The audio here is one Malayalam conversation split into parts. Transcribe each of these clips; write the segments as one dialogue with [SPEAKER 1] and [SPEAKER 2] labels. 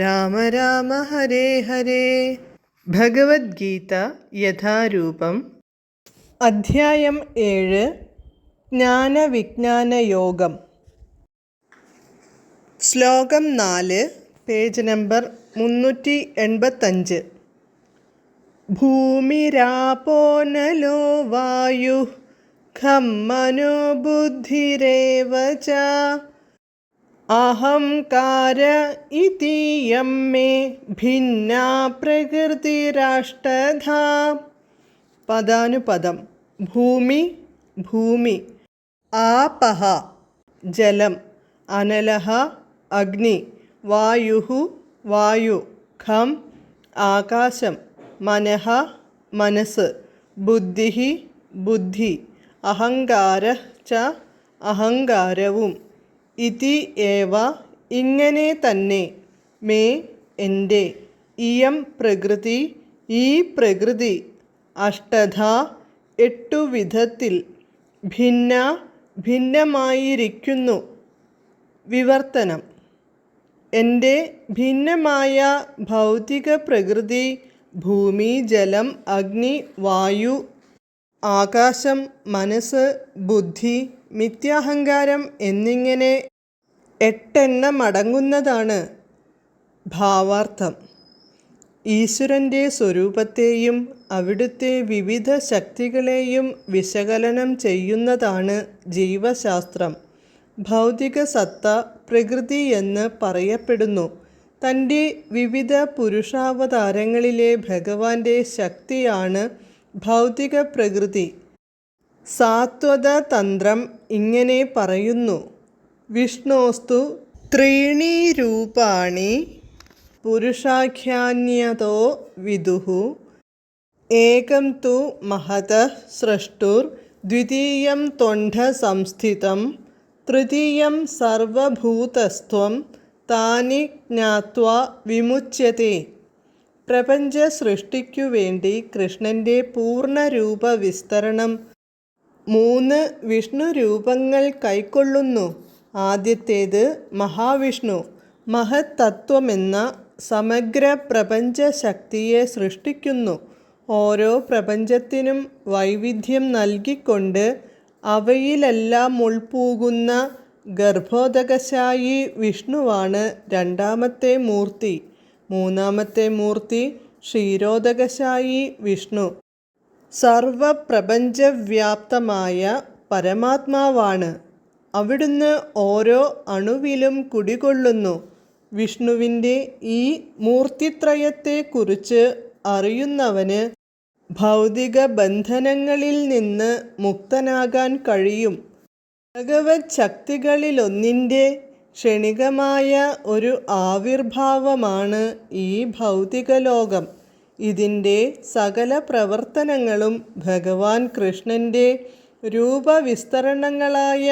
[SPEAKER 1] രാമ രാമ ഹരേ ഹരേ. ഭഗവത്ഗീത യഥാരൂപം. അധ്യായം ഏഴ്. ജ്ഞാനവിജ്ഞാന യോഗം. ശ്ലോകം നാല് പേജ് നമ്പർ മുന്നൂറ്റി എൺപത്തഞ്ച്. ഭൂമിരാപോനലോ വായു ഖം മനോ ബുദ്ധിരേവ ച. അഹംകാര ഇതീയം മേ ഭിന്ന പ്രകൃതിരാഷ്ടധ പദാനുപദം ഭൂമി ഭൂമി. ആപഹ ജലം. അനലഹ അഗ്നി. വായു വായു. ഖം ആകാശം. മനഃ മനസ്സ്. ബുദ്ധി ബുദ്ധി. അഹങ്കാര ച അഹങ്കാരവും. ഇതി ഏവ ഇങ്ങനെ തന്നെ മേ എന്റെ ഇയം പ്രകൃതി ഈ പ്രകൃതി അഷ്ടധ എട്ടു വിധത്തിൽ ഭിന്ന ഭിന്നമായിരിക്കുന്നു. വിവർത്തനം. എന്റെ ഭിന്നമായ ഭൗതിക പ്രകൃതി ഭൂമി ജലം അഗ്നി വായു ആകാശം മനസ്സ് ബുദ്ധി മിഥ്യാഹങ്കാരം എന്നിങ്ങനെ എട്ടെണ്ണമടങ്ങുന്നതാണ് ഭാവാർത്ഥം. ഈശ്വരന്റെ സ്വരൂപത്തെയും അവിടുത്തെ വിവിധ ശക്തികളെയും വിശകലനം ചെയ്യുന്നതാണ് ജീവശാസ്ത്രം. ഭൗതിക സത്ത പ്രകൃതി എന്ന് പറയപ്പെടുന്നു. തന്റെ വിവിധ പുരുഷാവതാരങ്ങളിലെ ഭഗവാന്റെ ശക്തിയാണ് ഭൗതിക പ്രകൃതി. സാത്വത തന്ത്രം ഇങ്ങനെ പറയുന്നു. വിഷ്ണോസ്തു ത്രീണി രൂപാണി പുരുഷാഖ്യാന്യതോ വിദുഹു. ഏകം തു മഹത സൃഷ്ടുർ ദ്വിതീയം തൊണ്ട സംസ്ഥിതം തൃതീയം സർവഭൂതസ്ത്വം താനി ജ്ഞാത്വ വിമുച്യത്തെ പ്രപഞ്ച സൃഷ്ടിക്കു വേണ്ടി കൃഷ്ണന്റെ പൂർണരൂപ വിസ്തരണം മൂന്ന് വിഷ്ണു രൂപങ്ങൾ കൈക്കൊള്ളുന്നു. ആദ്യത്തേത് മഹാവിഷ്ണു. മഹത്തത്വമെന്ന സമഗ്ര പ്രപഞ്ച ശക്തിയെ സൃഷ്ടിക്കുന്നു. ഓരോ പ്രപഞ്ചത്തിനും വൈവിധ്യം നൽകിക്കൊണ്ട് അവയിലെല്ലാം ഉൾപ്പൂകുന്ന ഗർഭോദകശായി വിഷ്ണുവാണ് രണ്ടാമത്തെ മൂർത്തി. മൂന്നാമത്തെ മൂർത്തി ക്ഷീരോദകശായി വിഷ്ണു. സർവപ്രപഞ്ചവ്യാപ്തമായ പരമാത്മാവാണ്. അവിടുന്ന് ഓരോ അണുവിലും കുടികൊള്ളുന്നു. വിഷ്ണുവിന്റെ ഈ മൂർത്തിത്രയത്തെക്കുറിച്ച് അറിയുന്നവന് ഭൗതിക ബന്ധനങ്ങളിൽ നിന്ന് മുക്തനാകാൻ കഴിയും. ഭഗവത് ശക്തികളിലൊന്നിന്റെ ക്ഷണികമായ ഒരു ആവിർഭാവമാണ് ഈ ഭൗതിക ലോകം ഇതിന്റെ സകല പ്രവർത്തനങ്ങളും ഭഗവാൻ കൃഷ്ണന്റെ രൂപവിസ്തരണങ്ങളായ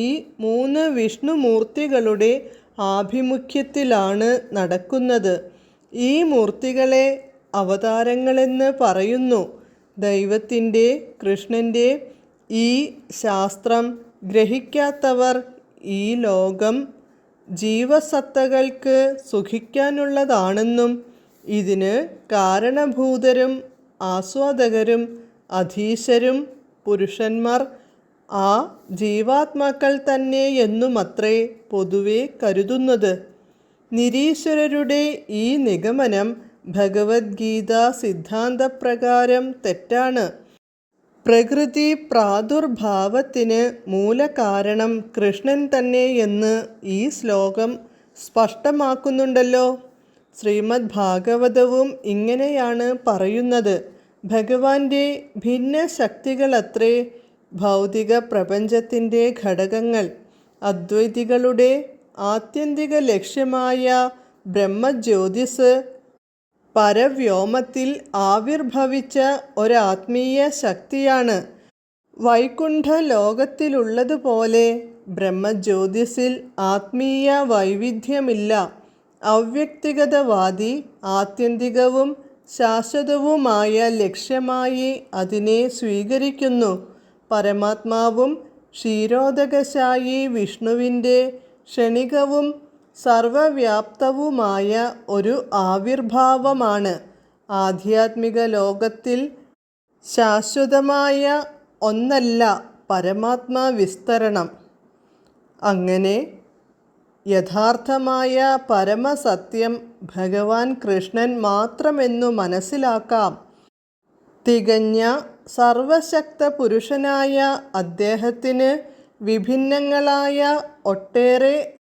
[SPEAKER 1] ഈ മൂന്ന് വിഷ്ണുമൂർത്തികളുടെ ആഭിമുഖ്യത്തിലാണ് നടക്കുന്നത്. ഈ മൂർത്തികളെ അവതാരങ്ങളെന്ന് പറയുന്നു. ദൈവത്തിന്റെ കൃഷ്ണന്റെ ഈ ശാസ്ത്രം ഗ്രഹിക്കാത്തവർ ഈ ലോകം ജീവസത്തകൾക്ക് സുഖിക്കാനുള്ളതാണെന്നും ഇതിന് കാരണഭൂതരും ആസ്വാദകരും അധീശരും പുരുഷന്മാർ ആ ജീവാത്മാക്കൾ തന്നെ എന്നുമത്രേ പൊതുവെ കരുതുന്നത്. നിരീശ്വരരുടെ ഈ നിഗമനം ഭഗവത്ഗീത സിദ്ധാന്തപ്രകാരം തെറ്റാണ്. പ്രകൃതി പ്രാദുർഭാവത്തിന് മൂലകാരണം കൃഷ്ണൻ തന്നെ എന്ന് ഈ ശ്ലോകം സ്പഷ്ടമാക്കുന്നുണ്ടല്ലോ. ശ്രീമദ് ഭാഗവതവും ഇങ്ങനെയാണ് പറയുന്നത്. ഭഗവാന്റെ ഭിന്ന ശക്തികളത്രേ ഭൗതിക പ്രപഞ്ചത്തിന്റെ ഘടകങ്ങൾ. അദ്വൈതികളുടെ ആത്യന്തിക ലക്ഷ്യമായ ബ്രഹ്മജ്യോതിസ് പരവ്യോമത്തിൽ ആവിർഭവിച്ച ഒരാത്മീയ ശക്തിയാണ്. വൈകുണ്ഠ ലോകത്തിലുള്ളതുപോലെ ബ്രഹ്മജ്യോതിസിൽ ആത്മീയ വൈവിധ്യമില്ല. അവ്യക്തിഗതവാദി ആത്യന്തികവും ശാശ്വതവുമായ ലക്ഷ്യമായി അതിനെ സ്വീകരിക്കുന്നു. പരമാത്മാവും ക്ഷീരോദകശായി വിഷ്ണുവിന്റെ ക്ഷണികവും സർവവ്യാപ്തവുമായ ഒരു ആവിർഭാവമാണ്. ആധ്യാത്മിക ലോകത്തിൽ ശാശ്വതമായ ഒന്നല്ല പരമാത്മാ വിസ്തരണം. അങ്ങനെ യഥാർത്ഥമായ പരമസത്യം ഭഗവാൻ കൃഷ്ണൻ മാത്രമെന്നു മനസ്സിലാക്കാം. തികഞ്ഞ സർവശക്ത പുരുഷനായ അദ്ദേഹത്തിന് വിഭിന്നങ്ങളായ ഒട്ടേറെ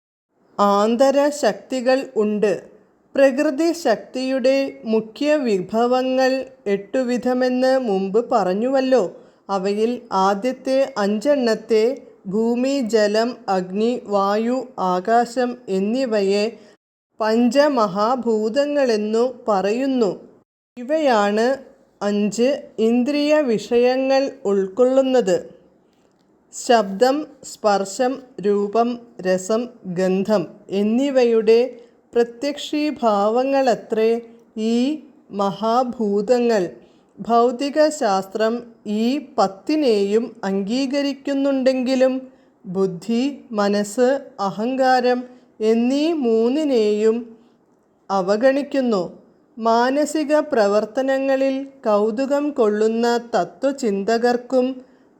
[SPEAKER 1] ആന്തരശക്തികൾ ഉണ്ട്. പ്രകൃതി ശക്തിയുടെ മുഖ്യ വിഭവങ്ങൾ എട്ടുവിധമെന്ന് മുമ്പ് പറഞ്ഞുവല്ലോ. അവയിൽ ആദ്യത്തെ അഞ്ചെണ്ണത്തെ ഭൂമി ജലം അഗ്നി വായു ആകാശം എന്നിവയെ പഞ്ചമഹാഭൂതങ്ങളെന്നു പറയുന്നു. ഇവയാണ് അഞ്ച് ഇന്ദ്രിയ വിഷയങ്ങൾ ഉൾക്കൊള്ളുന്നത്. ശബ്ദം സ്പർശം രൂപം രസം ഗന്ധം എന്നിവയുടെ പ്രത്യക്ഷീഭാവങ്ങളത്രേ ഈ മഹാഭൂതങ്ങൾ. ഭൗതിക ശാസ്ത്രം ഈ പത്തിനെയും അംഗീകരിക്കുന്നുണ്ടെങ്കിലും ബുദ്ധി മനസ്സ് അഹങ്കാരം എന്നീ മൂന്നിനെയും അവഗണിക്കുന്നു. മാനസിക പ്രവർത്തനങ്ങളിൽ കൗതുകം കൊള്ളുന്ന തത്വചിന്തകർക്കും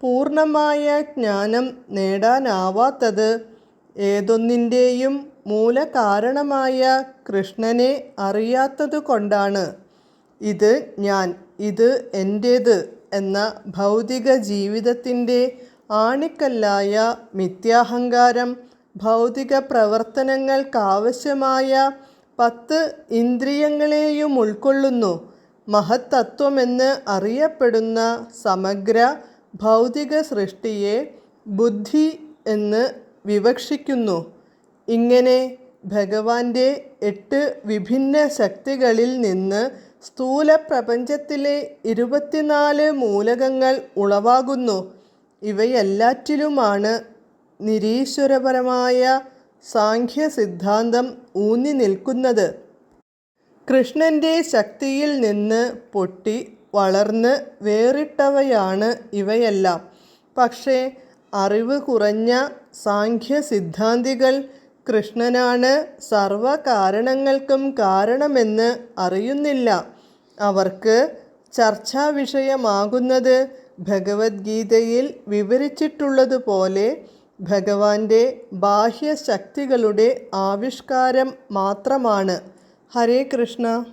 [SPEAKER 1] പൂർണമായ ജ്ഞാനം നേടാനാവാത്തത് ഏതൊന്നിന്റെയും മൂലകാരണമായ കൃഷ്ണനെ അറിയാത്തതുകൊണ്ടാണ്. ഇത് ഞാൻ ഇത് എന്റേത് എന്ന ഭൗതിക ജീവിതത്തിന്റെ ആണിക്കല്ലായ മിഥ്യാഹങ്കാരം ഭൗതിക പ്രവർത്തനങ്ങൾക്കാവശ്യമായ പത്ത് ഇന്ദ്രിയങ്ങളെയും ഉൾക്കൊള്ളുന്നു. മഹത്തത്വമെന്ന് അറിയപ്പെടുന്ന സമഗ്ര ഭൗതിക സൃഷ്ടിയെ ബുദ്ധി എന്ന് വിവക്ഷിക്കുന്നു. ഇങ്ങനെ ഭഗവാന്റെ എട്ട് വിഭിന്ന ശക്തികളിൽ നിന്ന് സ്ഥൂല പ്രപഞ്ചത്തിലെ ഇരുപത്തിനാല് മൂലകങ്ങൾ ഉളവാകുന്നു. ഇവയെല്ലാറ്റിലുമാണ് നിരീശ്വരപരമായ സാഖ്യ സിദ്ധാന്തം ഊന്നി നിൽക്കുന്നത്. കൃഷ്ണന്റെ ശക്തിയിൽ നിന്ന് പൊട്ടി വളർന്ന് വേറിട്ടവയാണ് ഇവയെല്ലാം. പക്ഷേ അറിവ് കുറഞ്ഞ സാഖ്യ സിദ്ധാന്തികൾ കൃഷ്ണനാണ് സർവകാരണങ്ങൾക്കും കാരണമെന്ന് അറിയുന്നില്ല. അവർക്ക് ചർച്ചാ വിഷയമാകുന്നത് ഭഗവത്ഗീതയിൽ വിവരിച്ചിട്ടുള്ളതുപോലെ ഭഗവാന്റെ ബാഹ്യശക്തികളുടെ ആവിഷ്കാരം മാത്രമാണ്. ഹരേ കൃഷ്ണ.